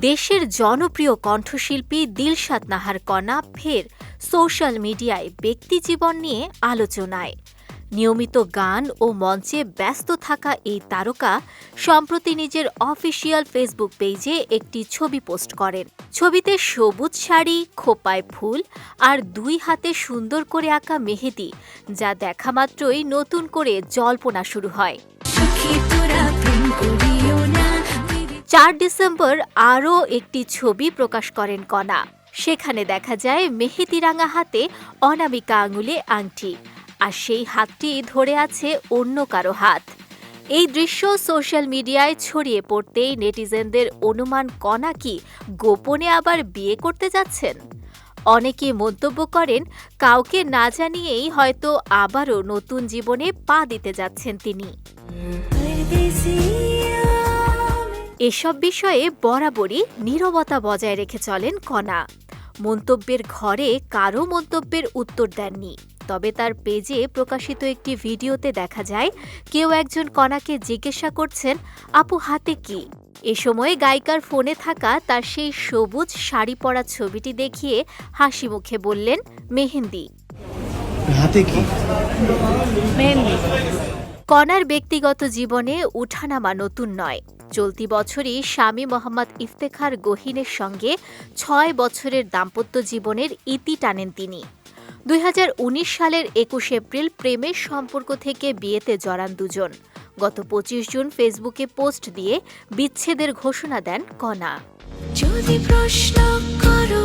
দেশের জনপ্রিয় কণ্ঠশিল্পী দিলশাদ নাহার কণা ফের সোশ্যাল মিডিয়ায় ব্যক্তি জীবন নিয়ে আলোচনায়। নিয়মিত গান ও মঞ্চে ব্যস্ত থাকা এই তারকা সম্প্রতি নিজের অফিসিয়াল ফেসবুক পেজে একটি ছবি পোস্ট করেন। ছবিতে সবুজ শাড়ি, খোপায় ফুল আর দুই হাতে সুন্দর করে আঁকা মেহেদি, যা দেখা মাত্রই নতুন করে জল্পনা শুরু হয়। চার ডিসেম্বর আরও একটি ছবি প্রকাশ করেন কণা। সেখানে দেখা যায় মেহেদিরাঙা হাতে অনামিকা আঙুলে আংটি, আর সেই হাতটি ধরে আছে অন্য কারও হাত। এই দৃশ্য সোশ্যাল মিডিয়ায় ছড়িয়ে পড়তেই নেটিজেনদের অনুমান, কণা কি গোপনে আবার বিয়ে করতে যাচ্ছেন? অনেকে মন্তব্য করেন, কাউকে না জানিয়েই হয়তো আবারও নতুন জীবনে পা দিতে যাচ্ছেন তিনি। এসব বিষয়ে বরাবরই নীরবতা বজায় রেখে চলেন কণা। মন্তব্যের ঘরে কারও মন্তব্যের উত্তর দেননি। তবে তার পেজে প্রকাশিত একটি ভিডিওতে দেখা যায় কেউ একজন কণাকে জিজ্ঞাসা করছেন আপু হাতে কি? এ সময় গায়িকার ফোনে থাকা তার সেই সবুজ শাড়ি পরা ছবিটি দেখিয়ে হাসি মুখে বললেন মেহেন্দি। হাতে কি? কণার ব্যক্তিগত জীবনে উঠানামা নতুন নয়। চলতি বছরই স্বামী মোহাম্মদ ইফতেখার গহিনের সঙ্গে ছয় বছরের দাম্পত্য জীবনের ইতি টানেন তিনি। দুই হাজার উনিশ সালের একুশ এপ্রিল প্রেমের সম্পর্ক থেকে বিয়েতে জড়ান দুজন। গত পঁচিশ জুন ফেসবুকে পোস্ট দিয়ে বিচ্ছেদের ঘোষণা দেন কণা। যদি প্রশ্ন করো